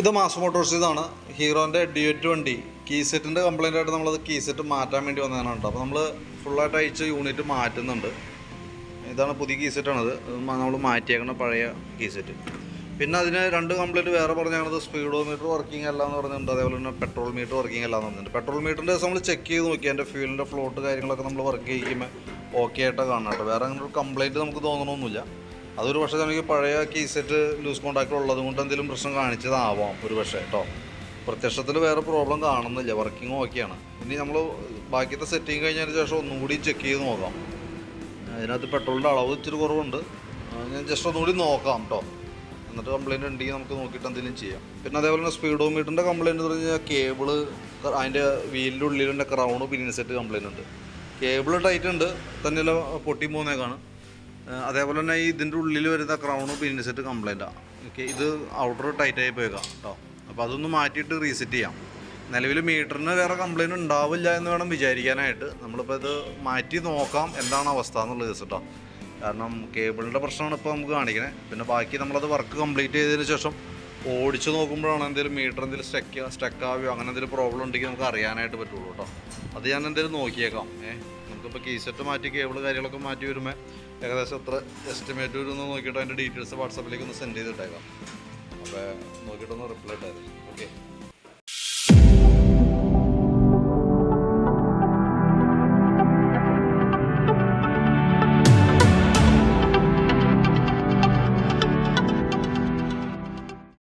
ഇത് mass Motors ഇതാണ്. ഹീറോന്റെ ഡ്യൂറ്റ് വണ്ടി കീ സെറ്റിന്റെ കംപ്ലൈന്റ് ആയിട്ട് നമ്മളത് കീ സെറ്റ് മാറ്റാൻ വേണ്ടി വന്നതാണ് കേട്ടോ. അപ്പോൾ നമ്മൾ ഫുള്ളായിട്ട് അയച്ച് യൂണിറ്റ് മാറ്റുന്നുണ്ട്. ഇതാണ് പുതിയ കീ സെറ്റാണത് നമ്മൾ മാറ്റിയേക്കണ പഴയ കീ സെറ്റ് പിന്നെ അതിന് രണ്ട് കംപ്ലൈന്റ് വേറെ പറഞ്ഞത് സ്പീഡോ മീറ്റർ വർക്കിംഗ് അല്ല എന്ന് പറഞ്ഞിട്ടുണ്ട്. അതേപോലെ തന്നെ പെട്രോൾ മീറ്റർ വർക്കിംഗ് അല്ല എന്ന് പറഞ്ഞിട്ടുണ്ട്. പെട്രോൾ മീറ്ററിന്റെ ദിവസം നമ്മൾ ചെക്ക് ചെയ്ത് നോക്കി. എന്റെ ഫ്യൂലിന്റെ ഫ്ലോട്ട് കാര്യങ്ങളൊക്കെ നമ്മൾ വർക്ക് ചെയ്യിക്കുമ്പോൾ ഓക്കെ ആയിട്ടാണ് കാണുന്നത് കേട്ടോ. വേറെ അങ്ങനെ ഒരു കംപ്ലൈന്റ് നമുക്ക് തോന്നണമൊന്നുമില്ല അതൊരു പക്ഷേ നമുക്ക് പഴയ കീ സെറ്റ് ലൂസ് കോണ്ടാക്റ്റ് ഉള്ളത് കൊണ്ട് എന്തെങ്കിലും പ്രശ്നം കാണിച്ചതാവാം. ഒരു പക്ഷേ കേട്ടോ പ്രത്യക്ഷത്തിൽ വേറെ പ്രോബ്ലം കാണുന്നില്ല. വർക്കിംഗ് ഓക്കെയാണ് ഇനി നമ്മൾ ബാക്കിയത്തെ സെറ്റിങ് കഴിഞ്ഞതിന് ശേഷം ഒന്നുകൂടി ചെക്ക് ചെയ്ത് നോക്കാം. അതിനകത്ത് പെട്രോളിന്റെ അളവ് ഇച്ചിരി കുറവുണ്ട്. ഞാൻ ജസ്റ്റ് ഒന്നുകൂടി നോക്കാം കേട്ടോ എന്നിട്ട് കംപ്ലയിന്റ് ഉണ്ടെങ്കിൽ നമുക്ക് നോക്കിയിട്ട് എന്തെങ്കിലും ചെയ്യാം. പിന്നെ അതേപോലെ തന്നെ സ്പീഡോ മീറ്ററിന്റെ കംപ്ലയിന്റ് എന്ന് പറഞ്ഞു കഴിഞ്ഞാൽ കേബിൾ അതിന്റെ വീലിന്റെ ഉള്ളിലുണ്ട് ക്രൗണ് പിന്നീട് സെറ്റ് കംപ്ലയിന്റ് ഉണ്ട്. കേബിൾ ടൈറ്റ് ഉണ്ട്. തന്നെയല്ല പൊട്ടി പോകുന്നേക്കാണ് അതേപോലെ തന്നെ ഇതിന്റെ ഉള്ളിൽ വരുന്ന ക്രൗണ് പിന്നെ സെറ്റ് കംപ്ലൈന്റാണ് ഓക്കെ ഇത് ഔട്ടർ ടൈറ്റായി പോയേക്കാം കേട്ടോ അപ്പോൾ അതൊന്ന് മാറ്റിയിട്ട് റീസെറ്റ് ചെയ്യാം. നിലവിൽ മീറ്ററിന് വേറെ കംപ്ലൈന്റ് ഉണ്ടാവില്ല എന്ന് വേണം വിചാരിക്കാനായിട്ട്. നമ്മളിപ്പോൾ ഇത് മാറ്റി നോക്കാം എന്താണ് അവസ്ഥ എന്നുള്ളത് കേട്ടോ കാരണം കേബിളിന്റെ പ്രശ്നമാണ് ഇപ്പോൾ നമുക്ക് കാണിക്കണേ. പിന്നെ ബാക്കി നമ്മളത് വർക്ക് കംപ്ലീറ്റ് ചെയ്തതിന് ശേഷം ഓടിച്ച് നോക്കുമ്പോഴാണ് എന്തെങ്കിലും മീറ്റർ എന്തെങ്കിലും സ്റ്റക്ക് സ്റ്റക്കാവോ അങ്ങനെ എന്തെങ്കിലും പ്രോബ്ലം ഉണ്ടെങ്കിൽ നമുക്ക് അറിയാനായിട്ട് പറ്റുള്ളൂ കേട്ടോ അത് ഞാൻ എന്തെങ്കിലും നോക്കിയേക്കാം. ഏഹ് നമുക്കിപ്പോൾ കീ സെറ്റ് മാറ്റി കേബിൾ കാര്യങ്ങളൊക്കെ മാറ്റി വരുമ്പോൾ ഏകദേശം എത്ര എസ്റ്റിമേറ്റ് വരുമെന്ന് നോക്കിയിട്ട് അതിന്റെ ഡീറ്റെയിൽസ് വാട്സാപ്പിലേക്ക് ഒന്ന് സെൻഡ് ചെയ്തിട്ടേക്കാം. അപ്പോൾ നോക്കിയിട്ടൊന്ന് റിപ്ലൈ ഇട്ടായിരുന്നു ഓക്കെ